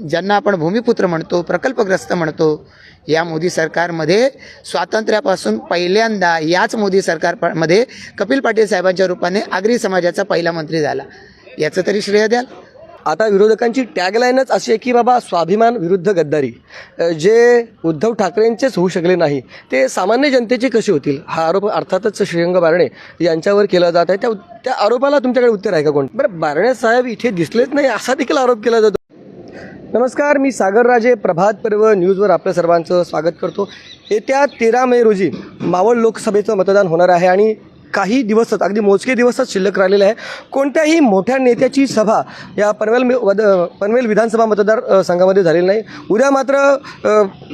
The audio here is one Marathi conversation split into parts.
ज्यांना आपण भूमिपुत्र म्हणतो प्रकल्पग्रस्त म्हणतो या मोदी सरकारमध्ये स्वातंत्र्यापासून पहिल्यांदा याच मोदी सरकारमध्ये कपिल पाटील साहेबांच्या रूपाने आगरी समाजाचा पहिला मंत्री झाला. याचं तरी श्रेय द्याल. आता विरोधकांची टॅगलाईनच अशी आहे की बाबा स्वाभिमान विरुद्ध गद्दारी. जे उद्धव ठाकरेंचेच होऊ शकले नाही ते सामान्य जनतेचे कसे होतील? हा आरोप अर्थातच श्रीरंग बारणे यांच्यावर केला जात आहे. त्या त्या आरोपाला तुमच्याकडे उत्तर आहे का कोण? बरं बारणे साहेब इथे दिसलेच नाही असा देखील आरोप केला जातो. नमस्कार मी सागर राजे प्रभात पर्व न्यूजवर आपल्या सर्वांचं स्वागत करतो. येत्या तेरा मे रोजी मावळ लोकसभेचं मतदान होणार आहे आणि काही दिवसच अगदी मोजके दिवसच शिल्लक राहिलेले आहे. कोणत्याही मोठ्या नेत्याची सभा या पनवेल वद पनवेल विधानसभा मतदार संघामध्ये झालेली नाही. उद्या मात्र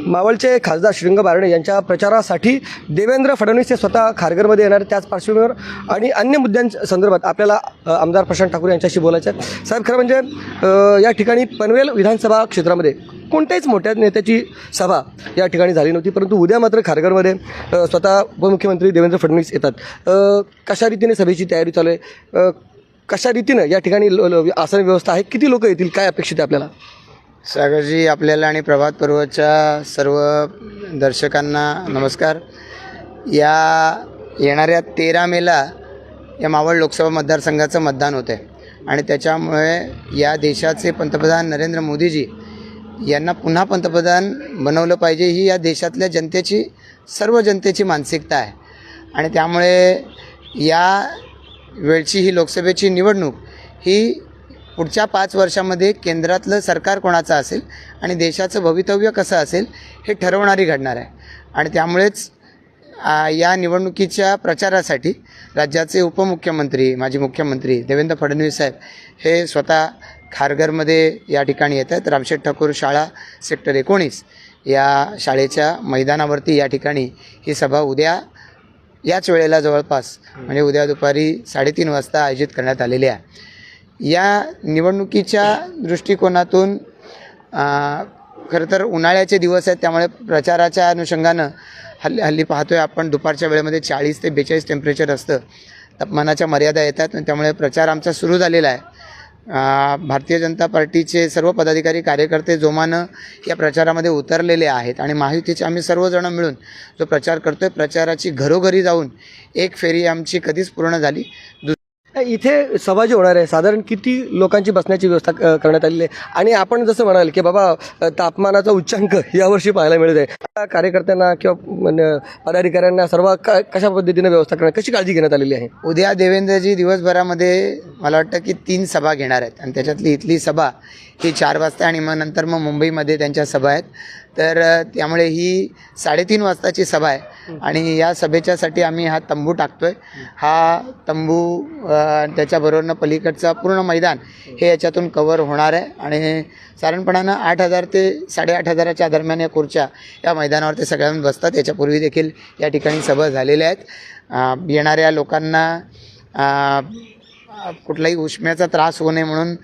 मावळचे खासदार श्रीरंग बारणे यांच्या प्रचारासाठी देवेंद्र फडणवीस हे स्वतः खारघरमध्ये येणार त्याच पार्श्वभूमीवर आणि अन्य मुद्द्यांच्या संदर्भात आपल्याला आमदार प्रशांत ठाकूर यांच्याशी बोलायचं आहे. साहेब खरं म्हणजे या ठिकाणी पनवेल विधानसभा क्षेत्रामध्ये कोणत्याच मोठ्या नेत्याची सभा या ठिकाणी झाली नव्हती. परंतु उद्या मात्र खारघरमध्ये स्वतः उपमुख्यमंत्री देवेंद्र फडणवीस येतात. कशा रीतीने सभेची तयारी चालू आहे? कशा रीतीनं या ठिकाणी आसन व्यवस्था आहे? किती लोक येतील? काय अपेक्षित आहे आपल्याला? सागरजी आपल्याला आणि प्रभात पर्वच्या सर्व दर्शकांना नमस्कार. या येणाऱ्या तेरा मेला या मावळ लोकसभा मतदारसंघाचं मतदान होतं आहे आणि त्याच्यामुळे या देशाचे पंतप्रधान नरेंद्र मोदीजी यांना पुन्हा पंतप्रधान बनवलं पाहिजे ही या देशातल्या जनतेची सर्व जनतेची मानसिकता आहे. आणि त्यामुळे या वेळची ही लोकसभेची निवडणूक ही पुढच्या पाच वर्षामध्ये केंद्रातलं सरकार कोणाचं असेल आणि देशाचं भवितव्य कसं असेल हे ठरवणारी घडणार आहे. आणि त्यामुळेच या निवडणुकीच्या प्रचारासाठी राज्याचे उपमुख्यमंत्री माजी मुख्यमंत्री देवेंद्र फडणवीस साहेब हे स्वतः खारघरमध्ये या ठिकाणी येत आहेत. रामशेठ ठाकूर शाळा सेक्टर एकोणीस या शाळेच्या मैदानावरती या ठिकाणी ही सभा उद्या याच वेळेला जवळपास म्हणजे उद्या दुपारी साडेतीन वाजता आयोजित करण्यात आलेली आहे. या निवडणुकीच्या दृष्टिकोनातून खरं तर उन्हाळ्याचे दिवस आहेत त्यामुळे प्रचाराच्या अनुषंगानं हल्ली हल्ली पाहतोय आपण दुपारच्या वेळेमध्ये चाळीस ते बेचाळीस टेम्परेचर असतं. तापमानाच्या मर्यादा येतात त्यामुळे प्रचार आमचा सुरू झालेला आहे. भारतीय जनता पार्टीचे सर्व पदाधिकारी कार्यकर्ते जोमानं या प्रचारामध्ये उतरलेले आहेत आणि महायुतीचे आम्ही सर्वजण मिळून जो प्रचार करतोय प्रचाराची घरोघरी जाऊन एक फेरी आमची कधीच पूर्ण झाली. दु इथे सभा जी होणार आहे. साधारण किती लोकांची बसण्याची व्यवस्था करण्यात आलेली आहे? आणि आपण जसं म्हणाल की बाबा तापमानाचा उच्चांक यावर्षी पाहायला मिळत आहे. कार्यकर्त्यांना किंवा पदाधिकाऱ्यांना सर्व क कशा पद्धतीने व्यवस्था करण्यात कशी काळजी घेण्यात आलेली आहे? उद्या देवेंद्रजी दिवसभरामध्ये मला वाटतं की तीन सभा घेणार आहेत. आणि त्याच्यातली इथली सभा ही चार वाजता आणि मग नंतर मग मुंबईमध्ये त्यांच्या सभा आहेत. तर त्यामुळे ही साडेतीन वाजताची सभा आहे. आणि या सभेच्यासाठी आम्ही हा तंबू टाकतोय. हा तंबू त्याच्याबरोबरनं पलीकडचा पूर्ण मैदान हे याच्यातून कवर होणार आहे. आणि साधारणपणानं आठ हजार ते साडेआठ हजाराच्या दरम्यान या खुर्च्या या मैदानावरती सगळ्यांना बसतात. याच्यापूर्वी देखील या ठिकाणी सभा झालेल्या आहेत. येणाऱ्या लोकांना कुठलाही उष्म्याचा त्रास होऊ नये म्हणून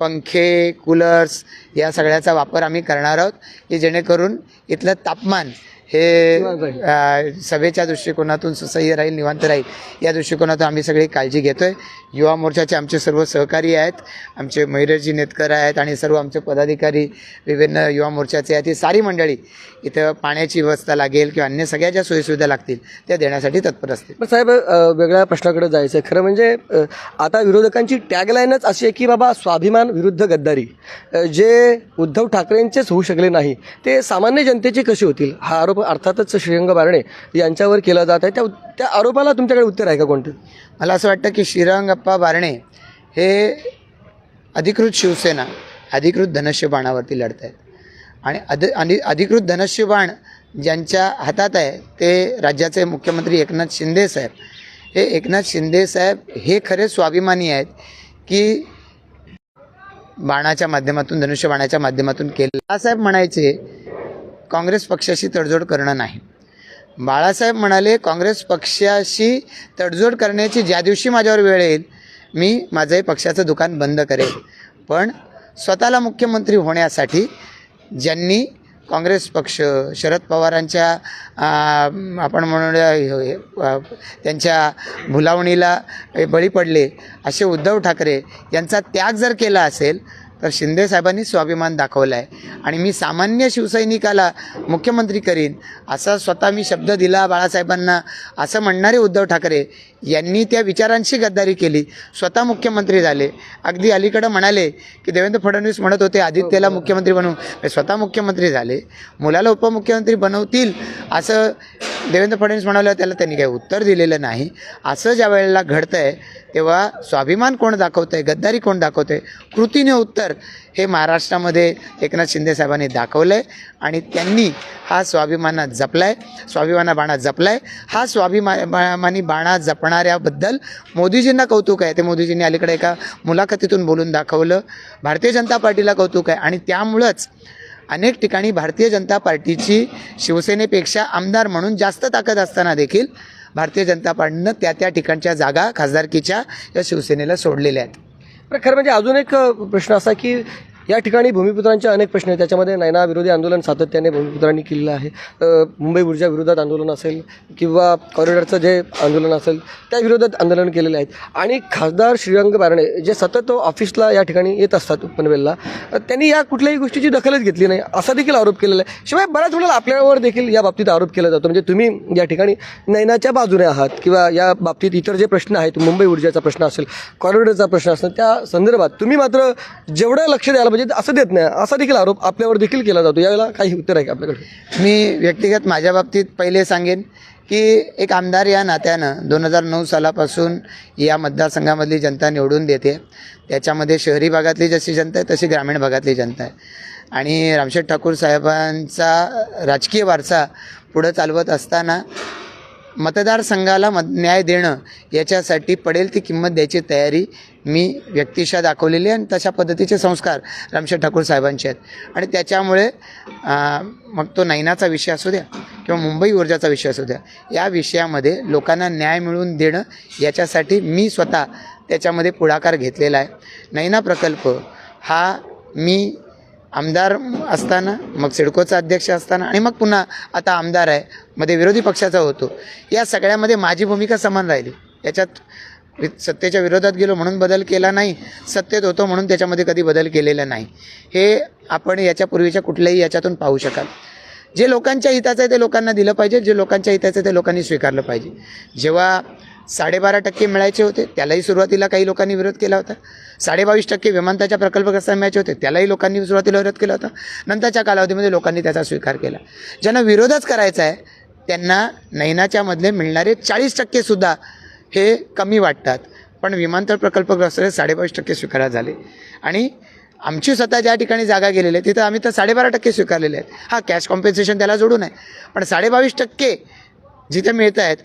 पंखे कूलर्स या सगळ्याचा वापर आम्ही करणार आहोत की जेणेकरून इथलं तापमान हे सभेच्या दृष्टिकोनातून सुसह्य राहील निवांत राहील. या दृष्टिकोनातून आम्ही सगळी काळजी घेतो आहे युवा मोर्चाचे आमचे सर्व सहकारी आहेत आमचे मयुरजी नेतकर आहेत आणि सर्व आमचे पदाधिकारी विभिन्न युवा मोर्चाचे आहेत. ही सारी मंडळी इथं पाण्याची व्यवस्था लागेल किंवा अन्य सगळ्या ज्या सोयीसुविधा लागतील त्या देण्यासाठी तत्पर असतील. पण साहेब वेगळ्या प्रश्नाकडे जायचं आहे खरं म्हणजे आता विरोधकांची टॅगलाईनच अशी आहे की बाबा स्वाभिमान विरुद्ध गद्दारी. जे उद्धव ठाकरेंचेच होऊ शकले नाही ते सामान्य जनतेचे कसे होतील? हा आरोप अर्थातच श्रीरंग बारणे यांच्यावर केला जात आहे. त्या त्या आरोपाला तुमच्याकडे उत्तर आहे का कोणतं? मला असं वाटतं की श्रीरंगप्पा बारणे हे अधिकृत शिवसेना अधिकृत धनुष्य बाणावरती लढत आहेत आणि अध आणि अधिकृत धनुष्य ज्यांच्या हातात आहे ते राज्याचे मुख्यमंत्री एकनाथ शिंदे साहेब. हे एकनाथ शिंदे साहेब हे खरे स्वाभिमानी आहेत की बाणाच्या माध्यमातून धनुष्य बाणाच्या माध्यमातून केलं. बाळासाहेब म्हणायचे काँग्रेस पक्षाशी तडजोड करणं नाही. बाळासाहेब म्हणाले काँग्रेस पक्षाशी तडजोड करण्याची ज्या दिवशी माझ्यावर वेळ येईल मी माझंही पक्षाचं दुकान बंद करेल. पण स्वतःला मुख्यमंत्री होण्यासाठी ज्यांनी काँग्रेस पक्ष शरद पवारांच्या आपण म्हणूया हे- त्यांच्या भुलावणीला बळी पडले असे उद्धव ठाकरे यांचा त्याग जर केला असेल तर शिंदे साहेबांनी स्वाभिमान दाखवला आहे आणि मी सामान्य शिवसैनिकाला मुख्यमंत्री करीन असा स्वतः मी शब्द दिला बाळासाहेबांना असं म्हणणारे उद्धव ठाकरे यांनी त्या विचारांशी गद्दारी केली. स्वतः मुख्यमंत्री झाले. अगदी अलीकडं म्हणाले की देवेंद्र फडणवीस म्हणत होते आदित्यला मुख्यमंत्री बनवू. स्वतः मुख्यमंत्री झाले. मुलाला उपमुख्यमंत्री बनवतील असं देवेंद्र फडणवीस म्हणाले त्याला त्यांनी काही उत्तर दिलेलं नाही. असं ज्या वेळेला घडतं आहे तेव्हा स्वाभिमान कोण दाखवतं आहे गद्दारी कोण दाखवतं आहे कृतीने उत्तर हे महाराष्ट्रामध्ये एकनाथ शिंदे साहेबांनी दाखवलं आहे आणि त्यांनी हा स्वाभिमानात जपला आहे स्वाभिमाना बाणा जपला आहे हा स्वाभिमा मानी बाणा जपणाऱ्याबद्दल मोदीजींना कौतुक आहे. ते मोदीजींनी अलीकडे एका मुलाखतीतून बोलून दाखवलं. भारतीय जनता पार्टीला कौतुक आहे आणि त्यामुळंच अनेक ठिकाणी भारतीय जनता पार्टीची शिवसेनेपेक्षा आमदार म्हणून जास्त ताकद असताना देखील भारतीय जनता पार्टीनं त्या त्या ठिकाणच्या जागा खासदारकीच्या या शिवसेनेला सोडलेल्या आहेत. खरं म्हणजे अजून एक प्रश्न असा की या ठिकाणी भूमिपुत्रांचे अनेक प्रश्न आहेत. त्याच्यामध्ये नैना विरोधी आंदोलन सातत्याने भूमिपुत्रांनी केलेलं आहे. मुंबई ऊर्जा विरोधात आंदोलन असेल किंवा कॉरिडॉरचं जे आंदोलन असेल त्या विरोधात आंदोलन केलेले आहेत. आणि खासदार श्रीरंग बारणे जे सतत ऑफिसला या ठिकाणी येत असतात पनवेलला त्यांनी या कुठल्याही गोष्टीची दखलच घेतली नाही. असा देखील आरोप केलेला आहे. शिवाय बऱ्याच वेळेला आपल्यावर देखील या बाबतीत आरोप केला जातो. म्हणजे तुम्ही या ठिकाणी नैनाच्या बाजूने आहात किंवा या बाबतीत इतर जे प्रश्न आहेत मुंबई ऊर्जाचा प्रश्न असेल कॉरिडॉरचा प्रश्न असेल त्या संदर्भात तुम्ही मात्र जेवढं लक्ष द्यायला म्हणजे असं देत नाही. असा देखील आरोप आपल्यावर देखील केला जातो. यावेळेला काही उत्तर आहे का आपल्याकडे? मी व्यक्तिगत माझ्या बाबतीत पहिले सांगेन की एक आमदार या नात्यानं दोन हजार नऊ सालापासून या मतदारसंघामधली जनता निवडून देते. त्याच्यामध्ये शहरी भागातली जशी जनता आहे तशी ग्रामीण भागातली जनता आहे. आणि रामशेठ ठाकूर साहेबांचा राजकीय वारसा पुढं चालवत असताना मतदारसंघाला मत न्याय देणं याच्यासाठी पडेल ती किंमत द्यायची तयारी मी व्यक्तिशा दाखवलेली आहे आणि तशा पद्धतीचे संस्कार रामशेठ ठाकूर साहेबांचे आहेत. आणि त्याच्यामुळे मग तो नैनाचा विषय असू द्या किंवा मुंबई ऊर्जाचा विषय असू द्या या विषयामध्ये लोकांना न्याय मिळवून देणं याच्यासाठी मी स्वतः त्याच्यामध्ये पुढाकार घेतलेला आहे. नैना प्रकल्प हा मी आमदार असताना मग सिडकोचा अध्यक्ष असताना आणि मग पुन्हा आता आमदार आहे मध्ये विरोधी पक्षाचा होतो. या सगळ्यामध्ये माझी भूमिका समान राहिली. याच्यात वि- सत्तेच्या विरोधात गेलो म्हणून बदल केला नाही. सत्तेत होतो म्हणून त्याच्यामध्ये कधी बदल केलेला नाही. हे आपण याच्यापूर्वीच्या कुठल्याही याच्यातून पाहू शकाल. जे लोकांच्या हिताचं आहे ते लोकांना दिलं पाहिजे. जे लोकांच्या हिताचं आहे ते लोकांनी स्वीकारलं पाहिजे. जेव्हा साडेबारा टक्के मिळायचे होते त्यालाही सुरुवातीला काही लोकांनी विरोध केला होता. साडेबावीस टक्के विमानताच्या प्रकल्पग्रस्तांना मिळायचे होते त्यालाही लोकांनी सुरुवातीला विरोध केला होता. नंतरच्या कालावधीमध्ये लोकांनी त्याचा स्वीकार केला. ज्यांना विरोधच करायचा आहे त्यांना नैनाच्यामधले मिळणारे चाळीस टक्केसुद्धा हे कमी वाटतात. पण विमानतळ प्रकल्पग्रस्त साडेबावीस टक्के स्वीकारा झाले. आणि आमची स्वतः ज्या ठिकाणी जागा गेलेली आहे तिथं आम्ही तर साडेबारा टक्के स्वीकारलेले आहेत. हा कॅश कॉम्पेन्सेशन त्याला जोडून आहे. पण साडेबावीस टक्के जिथे मिळत आहेत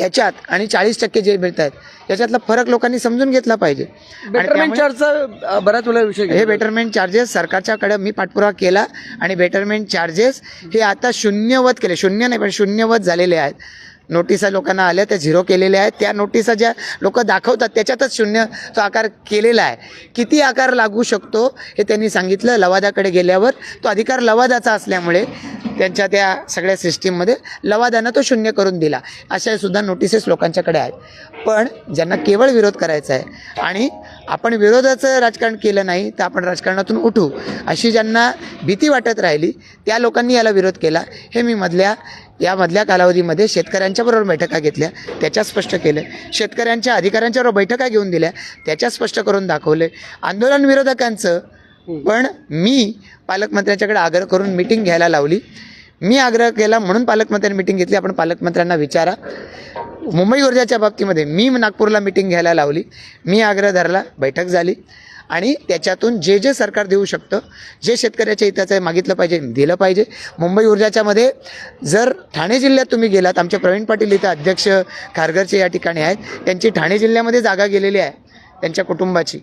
त्याच्यात आणि चाळीस टक्के जे मिळत आहेत याच्यातला फरक लोकांनी समजून घेतला पाहिजे. आणि बेटरमेंट चार्जचा बऱ्याच वेळा विषय हे. बेटरमेंट चार्जेस सरकारच्याकडे मी पाठपुरावा केला आणि बेटरमेंट चार्जेस हे आता शून्यवत केले. शून्य नाही पण शून्यवत झालेले आहेत. नोटिसा लोकांना आल्या त्या झिरो केलेल्या आहेत. त्या नोटिसा ज्या लोक दाखवतात त्याच्यातच शून्य तो आकार केलेला आहे. किती आकार लागू शकतो हे त्यांनी सांगितलं. लवादाकडे गेल्यावर तो अधिकार लवादाचा असल्यामुळे त्यांच्या त्या सगळ्या सिस्टीममध्ये लवादानं तो शून्य करून दिला. अशा सुद्धा नोटिसेस लोकांच्याकडे आहेत. पण ज्यांना केवळ विरोध करायचा आहे आणि आपण विरोधाचं राजकारण केलं नाही तर आपण राजकारणातून उठू. अशी ज्यांना भीती वाटत राहिली त्या लोकांनी याला विरोध केला. हे मी मधल्या या मधल्या कालावधीमध्ये शेतकऱ्यांच्या बरोबर बैठका घेतल्या त्याच्या स्पष्ट केलं. शेतकऱ्यांच्या अधिकाऱ्यांच्या बरोबर बैठका घेऊन दिल्या त्याच्या स्पष्ट करून दाखवले. आंदोलन विरोधकांचं पण मी पालकमंत्र्यांच्याकडे आग्रह करून मिटिंग घ्यायला लावली. मी आग्रह केला म्हणून पालकमंत्र्यांनी मिटिंग घेतली. आपण पालकमंत्र्यांना विचारा. मुंबई ऊर्जाच्या बाबतीमध्ये मी नागपूरला मिटिंग घ्यायला लावली. मी आग्रह धरला बैठक झाली. आणि त्याच्यातून जे जे सरकार देऊ शकतं जे शेतकऱ्याच्या हिताचं आहे मागितलं पाहिजे दिलं पाहिजे. मुंबई ऊर्जाच्यामध्ये जर ठाणे जिल्ह्यात तुम्ही गेलात आमचे प्रवीण पाटील इथं अध्यक्ष खारघरचे या ठिकाणी आहेत. त्यांची ठाणे जिल्ह्यामध्ये जागा गेलेली आहे त्यांच्या कुटुंबाची.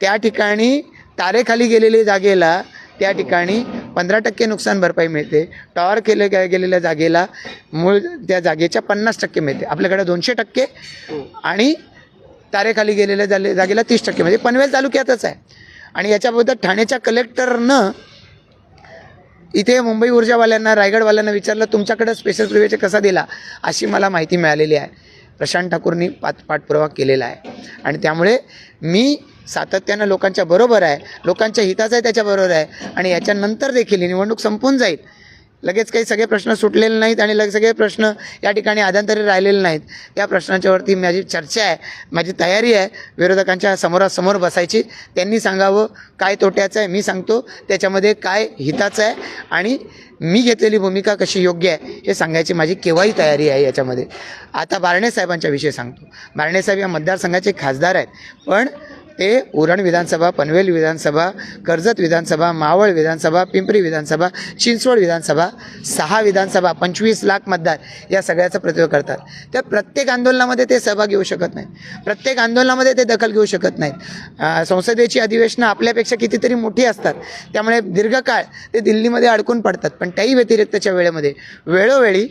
त्या ठिकाणी तारेखाली गेलेल्या जागेला त्या ठिकाणी पंधरा टक्के नुकसान भरपाई मिळते. टॉवर केले गे- गेलेल्या जागेला मूळ त्या जागेच्या पन्नास टक्के मिळते. आपल्याकडे दोनशे टक्के. आणि तारेखाली गेलेल्या जाले जागेला तीस टक्के. म्हणजे पनवेल तालुक्यातच आहे. आणि याच्याबद्दल ठाण्याच्या कलेक्टरनं इथे मुंबई ऊर्जावाल्यांना रायगडवाल्यांना विचारलं तुमच्याकडं स्पेशल प्रिवेचे कसा दिला? अशी मला माहिती मिळालेली आहे. प्रशांत ठाकूरनी पाठ पाठपुरावा केलेला आहे. आणि त्यामुळे मी सातत्यानं लोकांच्या बरोबर आहे. लोकांच्या हिताचं आहे त्याच्याबरोबर आहे. आणि याच्यानंतर देखील ही निवडणूक संपून जाईल. लगेच काही सगळे प्रश्न सुटलेले नाहीत आणि लगेच सगळे प्रश्न या ठिकाणी आदांतरी राहिलेले नाहीत. त्या प्रश्नाच्यावरती माझी चर्चा आहे माझी तयारी आहे. विरोधकांच्या समोरासमोर बसायची. त्यांनी सांगावं काय तोट्याचं आहे मी सांगतो. त्याच्यामध्ये काय हिताचं आहे आणि मी घेतलेली भूमिका कशी योग्य आहे हे सांगायची माझी केव्हाही तयारी आहे याच्यामध्ये. आता बारणे साहेबांच्या विषयी सांगतो. बारणे साहेब या मतदारसंघाचे खासदार आहेत. पण ते उरण विधानसभा पनवेल विधानसभा कर्जत विधानसभा मावळ विधानसभा पिंपरी विधानसभा चिंचवड विधानसभा सहा विधानसभा पंचवीस लाख मतदार या सगळ्याचं प्रतिनिधित्व करतात. त्या प्रत्येक आंदोलनामध्ये ते सहभाग घेऊ शकत नाहीत. प्रत्येक आंदोलनामध्ये ते दखल घेऊ शकत नाहीत. संसदेची अधिवेशनं आपल्यापेक्षा कितीतरी मोठी असतात. त्यामुळे दीर्घकाळ ते दिल्लीमध्ये अडकून पडतात. पण त्याही व्यतिरिक्तच्या वेळेमध्ये वेळोवेळी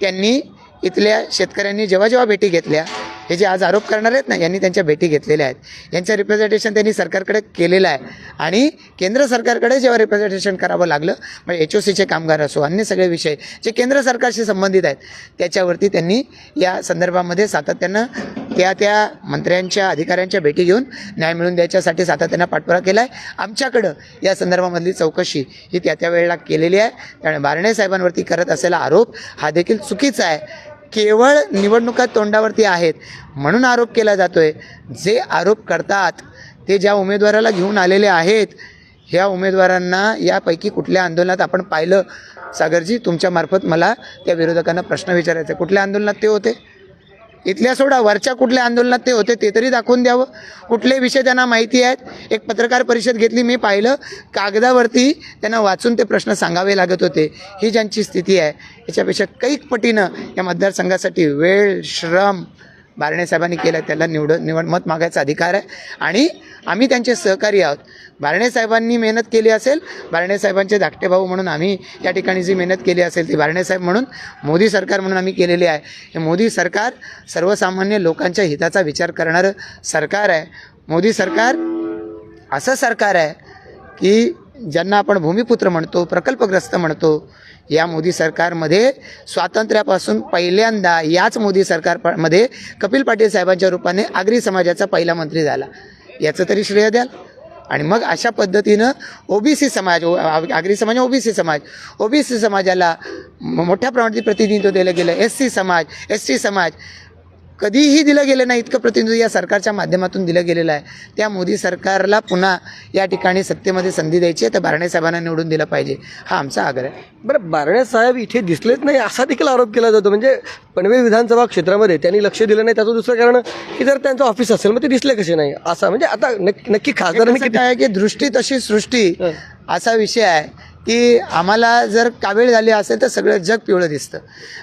त्यांनी इथल्या शेतकऱ्यांनी जेव्हा जेव्हा भेटी घेतल्या हे जे आज आरोप करणार आहेत ना यांनी त्यांच्या भेटी घेतलेल्या आहेत. यांचं रिप्रेझेंटेशन त्यांनी सरकारकडे केलेलं आहे. आणि केंद्र सरकारकडे जेव्हा रिप्रेझेंटेशन करावं लागलं म्हणजे एच ओ सीचे कामगार असो अन्य सगळे विषय जे केंद्र सरकारशी संबंधित आहेत त्याच्यावरती त्यांनी या संदर्भामध्ये सातत्यानं त्या त्या मंत्र्यांच्या अधिकाऱ्यांच्या भेटी घेऊन न्याय मिळवून द्यायच्यासाठी सातत्यानं पाठपुरा केला आहे आमच्याकडं या संदर्भामधली चौकशी ही त्या त्या वेळेला केलेली आहे. त्यामुळे बारणे साहेबांवरती करत असलेला आरोप हा देखील चुकीचा आहे. केवळ निवडणुका तोंडावरती आहेत म्हणून आरोप केला जातो आहे जे आरोप करतात ते ज्या उमेदवाराला घेऊन आलेले आहेत ह्या उमेदवारांना यापैकी कुठल्या आंदोलनात आपण पाहिलं? सागरजी तुमच्यामार्फत मला त्या विरोधकांना प्रश्न विचारायचा आहे. कुठल्या आंदोलनात ते होते? इथल्या सोडा वरच्या कुठल्या आंदोलनात ते होते ते तरी दाखवून द्यावं. कुठले विषय त्यांना माहिती आहेत एक पत्रकार परिषद घेतली मी पाहिलं कागदावरती त्यांना वाचून ते प्रश्न सांगावे लागत होते. ही ज्यांची स्थिती आहे याच्यापेक्षा कैक पटीनं या मतदारसंघासाठी वेळ श्रम बारणे साहेबांनी केला त्याला निवड निवड मत मागायचा अधिकार आहे. आणि आम्ही त्यांचे सहकारी आहोत. बारणे साहेबांनी मेहनत केली असेल बारणे साहेबांचे धाकटे भाऊ म्हणून आम्ही त्या ठिकाणी जी मेहनत केली असेल ती बारणे साहेब म्हणून मोदी सरकार म्हणून आम्ही केलेली आहे. हे मोदी सरकार सर्वसामान्य लोकांच्या हिताचा विचार करणारं सरकार आहे. मोदी सरकार असं सरकार आहे की ज्यांना आपण भूमिपुत्र म्हणतो प्रकल्पग्रस्त म्हणतो या मोदी सरकारमध्ये स्वातंत्र्यापासून पहिल्यांदा याच मोदी सरकारमध्ये कपिल पाटील साहेबांच्या रूपाने आगरी समाजाचा पहिला मंत्री झाला. याचं तरी श्रेय द्याल. आणि मग अशा पद्धतीनं ओबीसी समाज ओ- आ- आगरी समाज ओबीसी समाज. ओबीसी समाजाला मोठ्या प्रमाणात प्रतिनिधित्व दिलं गेलं. एस सी समाज एस टी समाज कधीही दिलं गेलं नाही इतकं प्रतिनिधित्व या सरकारच्या माध्यमातून दिलं गेलेलं आहे. त्या मोदी सरकारला पुन्हा या ठिकाणी सत्तेमध्ये संधी द्यायची आहे तर बारणे साहेबांना निवडून दिलं पाहिजे. हा आमचा आग्रह आहे. बरं बारणे साहेब इथे दिसलेच नाही असा देखील आरोप केला जातो. म्हणजे पनवेल विधानसभा क्षेत्रामध्ये त्यांनी लक्ष दिलं नाही त्याचं दुसरं कारण की जर त्यांचं ऑफिस असेल मग ते दिसले कसे नाही? असं म्हणजे आता नक्की नक्की खासदारांनी किती काय आहे की दृष्टी तशी सृष्टी. असा विषय आहे. की आम्हाला जर कावीळ झाली असेल तर सगळं जग पिवळं दिसतं.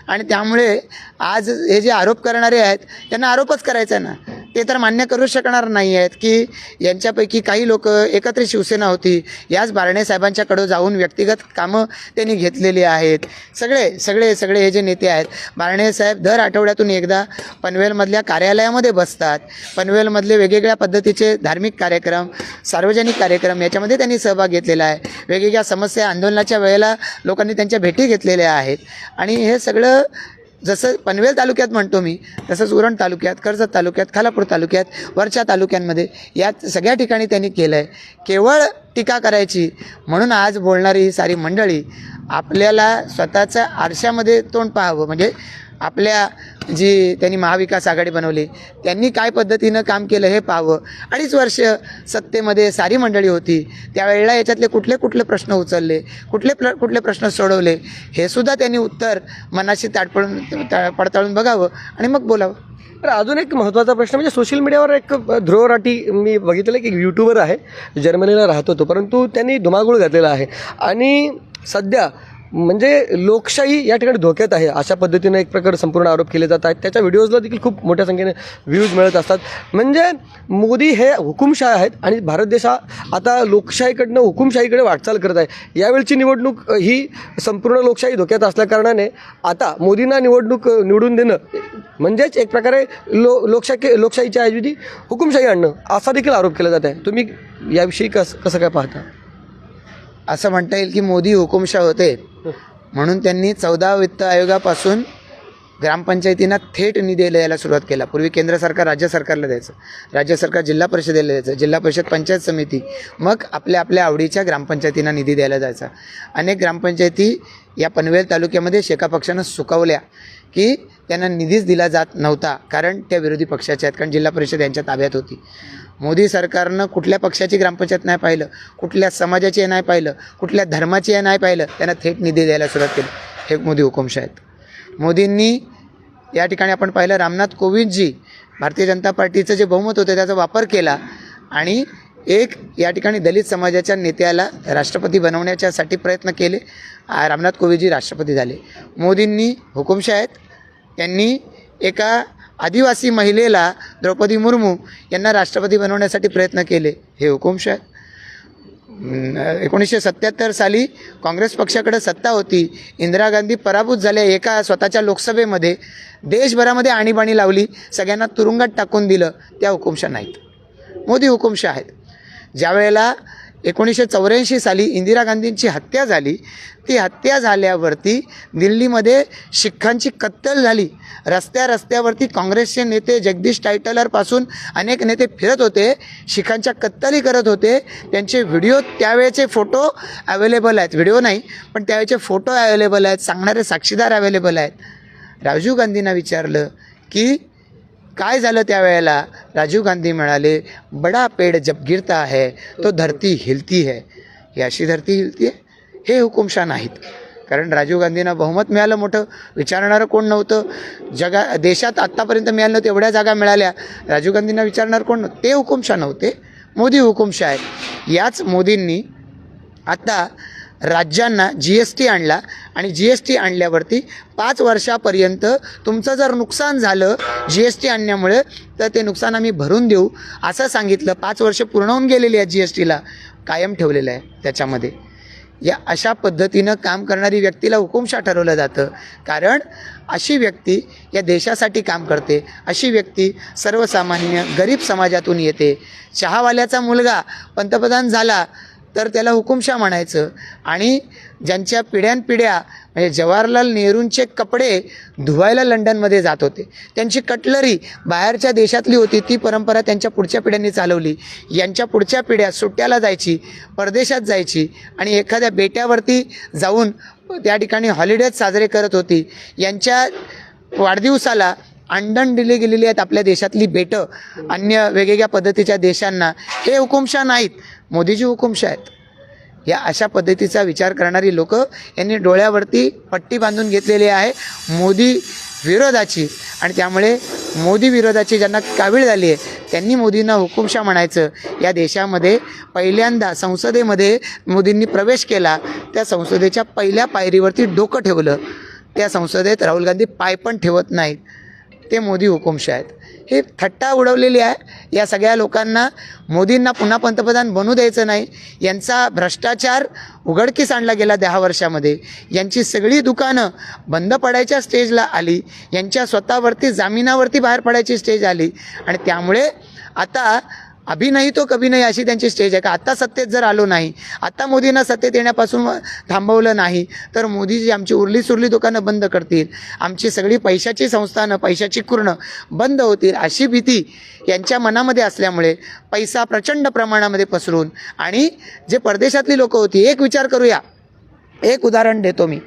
आणि त्यामुळे आज हे जे आरोप करणारे आहेत त्यांना आरोपच करायचा आहे ना. ते तर मान्य करू शकणार नाही आहेत की यांच्यापैकी काही लोक एकत्रित शिवसेना होती. याच बारणे साहेबांच्याकडं जाऊन व्यक्तिगत कामं त्यांनी घेतलेली आहेत. सगळे सगळे सगळे हे जे नेते आहेत बारणे साहेब दर आठवड्यातून एकदा पनवेलमधल्या कार्यालयामध्ये बसतात. पनवेलमधले वेगवेगळ्या पद्धतीचे धार्मिक कार्यक्रम सार्वजनिक कार्यक्रम याच्यामध्ये त्यांनी सहभाग घेतलेला आहे. वेगवेगळ्या समस्या आंदोलनाच्या वेळेला लोकांनी त्यांच्या भेटी घेतलेल्या आहेत. आणि हे सगळं जसं पनवेल तालुक्यात म्हणतो मी तसंच उरण तालुक्यात कर्जत तालुक्यात खालापूर तालुक्यात वरच्या तालुक्यांमध्ये या सगळ्या ठिकाणी त्यांनी केलं आहे केवळ टीका करायची म्हणून आज बोलणारी ही सारी मंडळी आपल्याला स्वतःच्या आरशामध्ये तोंड पाहावं. म्हणजे आपल्या जी त्यांनी महाविकास आघाडी बनवली त्यांनी काय पद्धतीनं काम केलं हे पाहावं. अडीच वर्ष सत्तेमध्ये सारी मंडळी होती. त्यावेळेला याच्यातले कुठले कुठले प्रश्न उचलले कुठले प्र कुठले प्रश्न सोडवले हे सुद्धा त्यांनी उत्तर मनाशी ताटपडून ता- पडताळून बघावं आणि मग बोलावं. तर अजून एक महत्त्वाचा प्रश्न म्हणजे सोशल मीडियावर एक ध्रुव राठी मी बघितलं की एक यूट्यूबर आहे जर्मनीला राहत होतो परंतु त्यांनी धुमाकूळ घातलेला आहे. आणि सध्या म्हणजे लोकशाही या ठिकाणी धोक्यात आहे. अशा पद्धतीनं एक प्रकार संपूर्ण आरोप केले जात आहेत. त्याच्या व्हिडिओजला देखील खूप मोठ्या संख्येने व्ह्यूज मिळत असतात. म्हणजे मोदी हे हुकुमशाह आहेत आणि भारत देश हा आता लोकशाहीकडनं हुकुमशाहीकडे वाटचाल करत आहे. यावेळची निवडणूक ही संपूर्ण लोकशाही धोक्यात असल्याकारणाने आता मोदींना निवडणूक निवडून देणं म्हणजेच एक प्रकारे लो लोकशाही लोकशाहीच्या ऐवजी हुकुमशाही आणणं असा देखील आरोप केला जात आहे. तुम्ही याविषयी कसं कसं काय पाहता? असं म्हणता येईल की मोदी हुकुमशाह होते. म्हणून त्यांनी चौदा वित्त आयोगापासून ग्रामपंचायतींना थेट निधी द्यायला सुरुवात केला. पूर्वी केंद्र सरकार राज्य सरकारला द्यायचं. राज्य सरकार जिल्हा परिषदेला द्यायचं. जिल्हा परिषद पंचायत समिती. मग आपल्या आपल्या आवडीच्या ग्रामपंचायतींना निधी द्यायला जायचा. अनेक ग्रामपंचायती या पनवेल तालुक्यामध्ये शेका पक्षानं सुकावल्या की त्यांना निधीच दिला जात नव्हता कारण त्या विरोधी पक्षाच्या आहेत कारण जिल्हा परिषद यांच्या ताब्यात होती. मोदी सरकारनं कुठल्या पक्षाची ग्रामपंचायत नाही पाहिलं कुठल्या समाजाची नाही पाहिलं कुठल्या धर्माची नाही पाहिलं त्यांना थेट निधी द्यायला सुरुवात केली. हे मोदी हुकुमशाह आहेत मोदींनी या ठिकाणी आपण पाहिलं रामनाथ कोविंदजी भारतीय जनता पार्टीचं जे बहुमत होतं त्याचा वापर केला आणि एक या ठिकाणी दलित समाजाच्या नेत्याला राष्ट्रपती बनवण्याच्यासाठी प्रयत्न केले रामनाथ कोविंदजी राष्ट्रपती झाले. मोदींनी हुकुमशाह आहेत त्यांनी एका आदिवासी महिलेला द्रौपदी मुर्मू यांना राष्ट्रपती बनवण्यासाठी प्रयत्न केले हे हुकुमशाह एकोणीसशे सत्याहत्तर साली काँग्रेस पक्षाकडे सत्ता होती. इंदिरा गांधी पराभूत झाल्या एका स्वतःच्या लोकसभेमध्ये देशभरामध्ये आणीबाणी लावली सगळ्यांना तुरुंगात टाकून दिलं त्या हुकुमशा नाहीत. मोदी हुकुमशा आहेत. ज्यावेळेला एकोणीसशे चौऱ्याऐंशी साली इंदिरा गांधींची हत्या झाली. ती हत्या झाल्यावरती दिल्लीमध्ये शिखांची कत्तल झाली. रस्त्या रस्त्यावरती काँग्रेसचे नेते जगदीश टायटलरपासून अनेक नेते फिरत होते शिखांच्या कत्तली करत होते. त्यांचे व्हिडिओ त्यावेळेचे फोटो अवेलेबल आहेत. व्हिडिओ नाही पण त्यावेळेचे फोटो अवेलेबल आहेत. सांगणारे साक्षीदार अवेलेबल आहेत. राजीव गांधींना विचारलं की काय झालं त्यावेळेला? राजीव गांधी म्हणाले बडा पेड जब गिरता है तो धरती हिलती है. ही अशी धरती हिलती आहे हे हुकुमशाह नाहीत कारण राजीव गांधींना बहुमत मिळालं मोठं. विचारणारं कोण नव्हतं? जगा देशात आत्तापर्यंत मिळालं नव्हतं एवढ्या जागा मिळाल्या. राजीव गांधींना विचारणार कोण नव्हतं? ते हुकुमशाह नव्हते मोदी हुकुमशाह आहेत. याच मोदींनी आता राज्यांना जी एस टी आणला आणि जी एस टी आणल्यावरती पाच वर्षापर्यंत तुमचं जर नुकसान झालं जी एस टी आणण्यामुळे तर ते नुकसान आम्ही भरून देऊ. असं सांगितलं. पाच वर्ष पूर्ण होऊन गेलेली आहे जी एस टीला कायम ठेवलेलं आहे त्याच्यामध्ये. या अशा पद्धतीनं काम करणारी व्यक्तीला हुकुमशा ठरवलं जातं. कारण अशी व्यक्ती या देशासाठी काम करते. अशी व्यक्ती सर्वसामान्य गरीब समाजातून येते. चहावाल्याचा मुलगा पंतप्रधान झाला तर त्याला हुकुमशाह म्हणायचं. आणि ज्यांच्या पिढ्यानपिढ्या म्हणजे जवाहरलाल नेहरूंचे कपडे धुवायला लंडनमध्ये जात होते त्यांची कटलरी बाहेरच्या देशातली होती ती परंपरा त्यांच्या पुढच्या पिढ्यांनी चालवली. यांच्या पुढच्या पिढ्या सुट्ट्याला जायची परदेशात जायची आणि एखाद्या बेट्यावरती जाऊन त्या ठिकाणी हॉलिडेज साजरे करत होती. यांच्या वाढदिवसाला अंडण दिली गेलेली आहेत आपल्या देशातली बेटं अन्य वेगवेगळ्या पद्धतीच्या देशांना. हे हुकुमशाह नाहीत. मोदीजी हुकुमशा आहेत. या अशा पद्धतीचा विचार करणारी लोक यांनी डोळ्यावरती पट्टी बांधून घेतलेली आहे. मोदी विरोधाची आणि त्यामुळे मोदी विरोधाची ज्यांना कावीळ झाली आहे त्यांनी मोदींना हुकुमशाह म्हणायचं. या देशामध्ये पहिल्यांदा संसदेमध्ये मोदींनी प्रवेश केला. त्या संसदेच्या पहिल्या पायरीवरती डोकं ठेवलं. त्या संसदेत राहुल गांधी पाय पण ठेवत नाहीत. ते मोदी हुकुमशा आहेत. ही थट्टा उडवलेली आहे. या सगळ्या लोकांना मोदींना पुन्हा पंतप्रधान बनू द्यायचं नाही. यांचा भ्रष्टाचार उघडकीस आणला गेला दहा वर्षामध्ये. यांची सगळी दुकानं बंद पडायच्या स्टेजला आली. यांच्या स्वतःवरती जामिनावरती बाहेर पडायची स्टेज आली. आणि त्यामुळे आता अभि नाही तो कभी नाही अशी त्यांची स्टेज आहे. का आत्ता सत्तेत जर आलो नाही आत्ता मोदींना सत्तेत येण्यापासून थांबवलं नाही तर मोदीजी आमची उरली सुरली दुकानं बंद करतील. आमची सगळी पैशाची संस्थानं पैशाची कुरणं बंद होतील अशी भीती यांच्या मनामध्ये असल्यामुळे पैसा प्रचंड प्रमाणामध्ये पसरून आणि जे परदेशातली लोकं होती एक विचार करूया. एक उदाहरण देतो मी.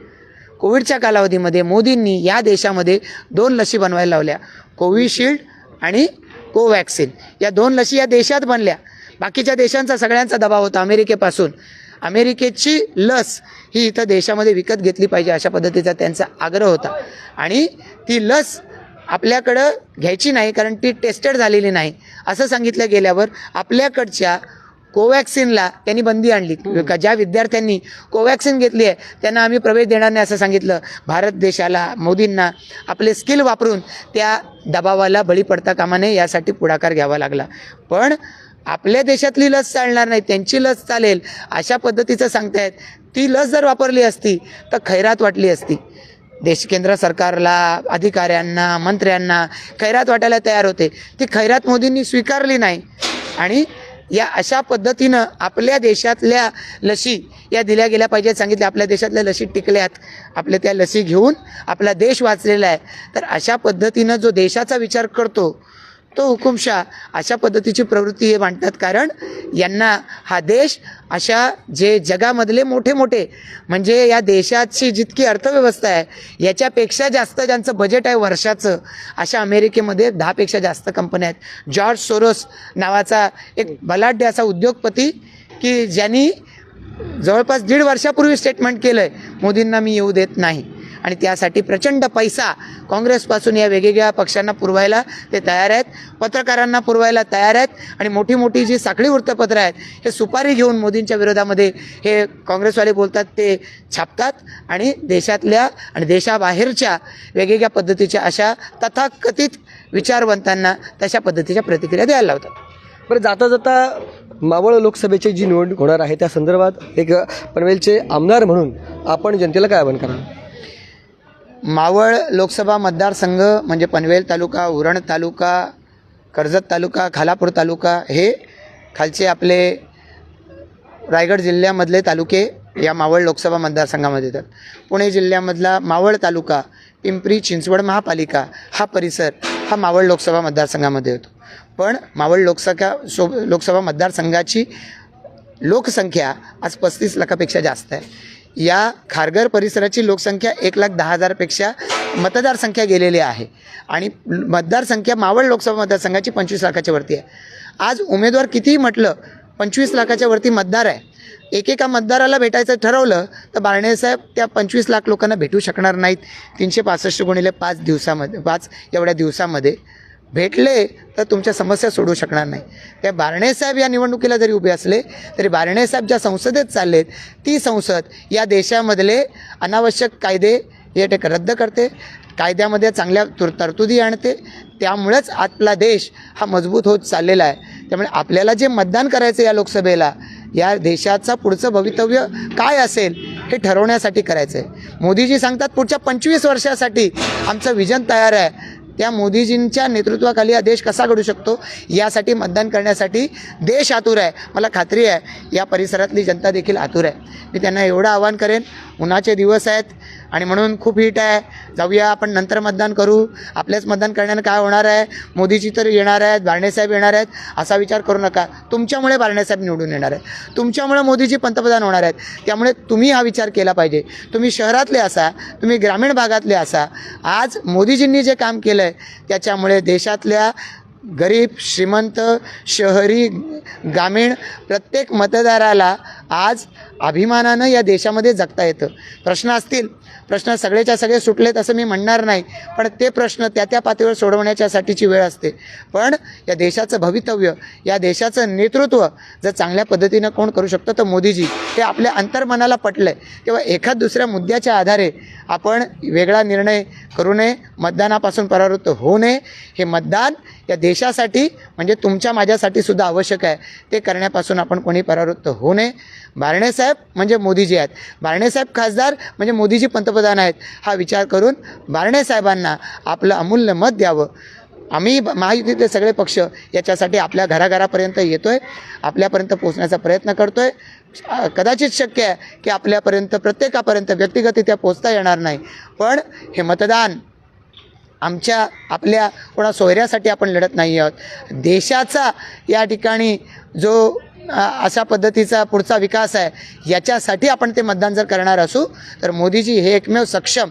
कोविडच्या कालावधीमध्ये मोदींनी या देशामध्ये दोन लशी बनवायला लावल्या. कोविशिल्ड आणि कोवॅक्सिन. या दोन लसी या देशात बनल्या. बाकीच्या देशांचा सगळ्यांचा दबाव होता अमेरिकेपासून. अमेरिकेची लस ही इथं देशामध्ये विकत घेतली पाहिजे अशा पद्धतीचा त्यांचा आग्रह होता. आणि ती लस आपल्याकडं घ्यायची नाही कारण ती टेस्टेड झालेली नाही. असं सांगितलं गेल्यावर आपल्याकडच्या कोवॅक्सिनला त्यांनी बंदी आणली. ज्या विद्यार्थ्यांनी कोवॅक्सिन घेतली आहे त्यांना आम्ही प्रवेश देणार नाही असं सांगितलं. भारत देशाला मोदींना आपले स्किल वापरून त्या दबावाला बळी पडता कामा नये यासाठी पुढाकार घ्यावा लागला. पण आपल्या देशातली लस चालणार नाही त्यांची लस चालेल अशा पद्धतीचं सांगतायत. ती लस जर वापरली असती तर खैरात वाटली असती. देश केंद्र सरकारला अधिकाऱ्यांना मंत्र्यांना खैरात वाटायला तयार होते. ती खैरात मोदींनी स्वीकारली नाही. आणि या अशा पद्धतीनं आपल्या देशातल्या लसी या दिल्या गेल्या पाहिजेत सांगितले आपल्या देशातल्या लसी टिकल्यात. आपल्या त्या लसी घेऊन आपला देश वाचलेला आहे. तर अशा पद्धतीनं जो देशाचा विचार करतो तो हुकुमशाह अशा पद्धतीची प्रवृत्ती हे मांडतात. कारण यांना हा देश अशा जे जगामधले मोठे मोठे म्हणजे या देशाची जितकी अर्थव्यवस्था आहे याच्यापेक्षा जास्त ज्यांचं बजेट आहे वर्षाचं अशा अमेरिकेमध्ये दहापेक्षा जास्त कंपन्या आहेत. जॉर्ज सोरोस नावाचा एक बलाढ्य असा उद्योगपती की ज्यांनी जवळपास दीड वर्षापूर्वी स्टेटमेंट केलं आहे मोदींना मी येऊ देत नाही. आणि त्यासाठी प्रचंड पैसा काँग्रेसपासून या वेगवेगळ्या पक्षांना पुरवायला ते तयार आहेत. पत्रकारांना पुरवायला तयार आहेत. आणि मोठी मोठी जी साखळी वृत्तपत्रं आहेत हे सुपारी घेऊन मोदींच्या विरोधामध्ये हे काँग्रेसवाले बोलतात ते छापतात आणि देशातल्या आणि देशाबाहेरच्या वेगवेगळ्या पद्धतीच्या अशा तथाकथित विचारवंतांना तशा पद्धतीच्या प्रतिक्रिया द्यायला लावतात. बरं जाता जाता मावळ लोकसभेची जी निवडणूक होणार आहे त्या संदर्भात एक पनवेलचे आमदार म्हणून आपण जनतेला काय आवाहन कराल? मावळ लोकसभा मतदारसंघ म्हणजे पनवेल तालुका उरण तालुका कर्जत तालुका खालापूर तालुका हे खालचे आपले रायगड जिल्ह्यामधले तालुके या मावळ लोकसभा मतदारसंघामध्ये येतात. पुणे जिल्ह्यामधला मावळ तालुका पिंपरी चिंचवड महापालिका हा परिसर हा मावळ लोकसभा मतदारसंघामध्ये येतो. पण मावळ लोकसभा सो लोकसभा मतदारसंघाची लोकसंख्या आज पस्तीस लाखापेक्षा जास्त आहे. या खारघर परिसराची लोकसंख्या एक लाख दहा हजारपेक्षा मतदारसंख्या गेलेली आहे. आणि मतदारसंख्या मावळ लोकसभा मतदारसंघाची पंचवीस लाखाच्या वरती आहे. आज उमेदवार कितीही म्हटलं पंचवीस लाखाच्या वरती मतदार आहे. एकेका मतदाराला भेटायचं ठरवलं तर बारणेसाहेब त्या पंचवीस लाख लोकांना भेटू शकणार नाहीत. तीनशे पासष्ट गुणिले पाच दिवसामध्ये पाच एवढ्या दिवसामध्ये. भेटले तर तुमच्या समस्या सोडवू शकणार नाही. त्या बारणेसाहेब या निवडणुकीला जरी उभे असले तरी बारणेसाहेब ज्या संसदेत चाललेत ती संसद या देशामधले अनावश्यक कायदे हे टेक रद्द करते कायद्यामध्ये चांगल्या तुर तरतुदी आणते. त्यामुळेच आपला देश हा मजबूत होत चाललेला आहे. त्यामुळे आपल्याला जे मतदान करायचं या लोकसभेला या देशाचा पुढचं भवितव्य काय असेल हे ठरवण्यासाठी करायचं आहे मोदीजी सांगतात पुढच्या पंचवीस वर्षासाठी आमचं विजन तयार आहे. त्या मोदीजींच्या नेतृत्वाखाली हा देश कसा घडू शकतो यासाठी मतदान करण्यासाठी देश आतुर आहे. मला खात्री आहे या परिसरातली जनता देखील आतुर आहे. मी त्यांना एवढं आवाहन करेन उन्हाचे दिवस आहेत आणि म्हणून खूप हिट आहे. जाऊया आपण नंतर मतदान करू. आपल्याच मतदान करण्यानं काय होणार आहे? मोदीजी तर येणार आहेत बारणेसाहेब येणार आहेत. असा विचार करू नका. तुमच्यामुळे बारणेसाहेब निवडून येणार आहेत. तुमच्यामुळे मोदीजी पंतप्रधान होणार आहेत. त्यामुळे तुम्ही हा विचार केला पाहिजे. तुम्ही शहरातले असा तुम्ही ग्रामीण भागातले असा. आज मोदीजींनी जे काम केलं आहे त्याच्यामुळे देशातल्या गरीब श्रीमंत शहरी ग्रामीण प्रत्येक मतदाराला आज अभिमानानं या देशामध्ये जगता येतं. प्रश्न असतील प्रश्न सगळेच्या सगळे सुटलेत असं मी म्हणणार नाही पण ते प्रश्न त्या त्या पातळीवर सोडवण्याच्यासाठीची वेळ असते. पण या देशाचं भवितव्य या देशाचं नेतृत्व जर चांगल्या पद्धतीनं कोण करू शकतो तर मोदीजी हे आपल्या अंतर्मनाला पटलं आहे तेव्हा एखाद दुसऱ्या मुद्द्याच्या आधारे आपण वेगळा निर्णय करू नये मतदानापासून परावृत्त होऊ नये. हे मतदान या देशासाठी म्हणजे तुमच्या माझ्यासाठी सुद्धा आवश्यक आहे. ते करण्यापासून आपण कोणी परावृत्त होऊ नये. बारणेसाहेब म्हणजे मोदीजी आहेत. बारणेसाहेब खासदार म्हणजे मोदीजी पंतप्रधान आहेत. हा विचार करून बारणेसाहेबांना आपलं अमूल्य मत द्यावं. आम्ही महायुतीतले सगळे पक्ष याच्यासाठी आपल्या घराघरापर्यंत येतो आहे आपल्यापर्यंत पोहोचण्याचा प्रयत्न करतो आहे कदाचित शक्य आहे की आपल्यापर्यंत प्रत्येकापर्यंत व्यक्तिगतरित्या पोचता येणार नाही. पण हे मतदान आमच्या आपल्या कोणा सोयऱ्यासाठी आपण लढत नाही आहोत. देशाचा या ठिकाणी जो अशा पद्धतीचा पुढचा विकास आहे याच्यासाठी आपण ते मतदान जर करणार असू तर मोदीजी हे एकमेव सक्षम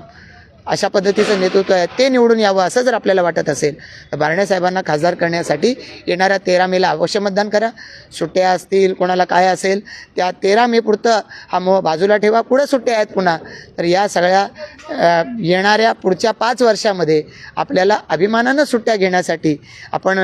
अशा पद्धतीचं नेतृत्व आहे ते निवडून यावं असं जर आपल्याला वाटत असेल तर बारणे साहेबांना खासदार करण्यासाठी येणाऱ्या तेरा मेला अवश्य मतदान करा. सुट्ट्या असतील कोणाला काय असेल त्या तेरा मे पुरतं हा मोह बाजूला ठेवा. पुढे सुट्ट्या आहेत पुन्हा तर या सगळ्या येणाऱ्या पुढच्या पाच वर्षामध्ये आपल्याला अभिमानानं सुट्ट्या घेण्यासाठी आपण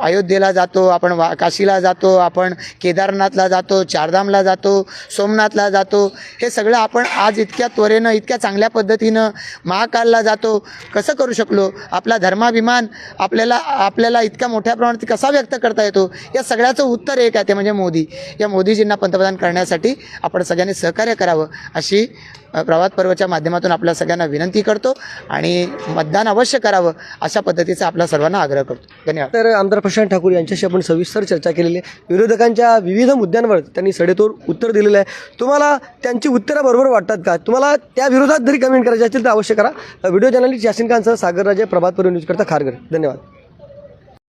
अयोध्येला जातो आपण वा काशीला जातो आपण केदारनाथला जातो चारधामला जातो सोमनाथला जातो. हे सगळं आपण आज इतक्या त्वरेनं इतक्या चांगल्या पद्धतीनं महाकालला जातो. कसं करू शकलो? आपला धर्माभिमान आपल्याला आपल्याला इतक्या मोठ्या प्रमाणात कसा व्यक्त करता येतो? या सगळ्याचं उत्तर एक आहे ते म्हणजे मोदी. या मोदीजींना पंतप्रधान करण्यासाठी आपण सगळ्यांनी सहकार्य करावं अशी प्रभात पर्वच्या माध्यमातून आपल्या सगळ्यांना विनंती करतो आणि मतदान अवश्य करावं अशा पद्धतीचा आपल्या सर्वांना आग्रह करतो. धन्यवाद. तर आमदार प्रशांत ठाकूर यांच्याशी आपण सविस्तर चर्चा केलेली आहे. विरोधकांच्या विविध मुद्द्यांवर त्यांनी सडेतोड उत्तर दिलेलं आहे. तुम्हाला त्यांची उत्तरं बरोबर वाटतात का? तुम्हाला त्या विरोधात जरी कमेंट करायचे असतील तर अवश्य करा. व्हिडिओ जर्नलिस्ट यासिन खानसह सागर राजे प्रभात न्यूज करता खारगर धन्यवाद.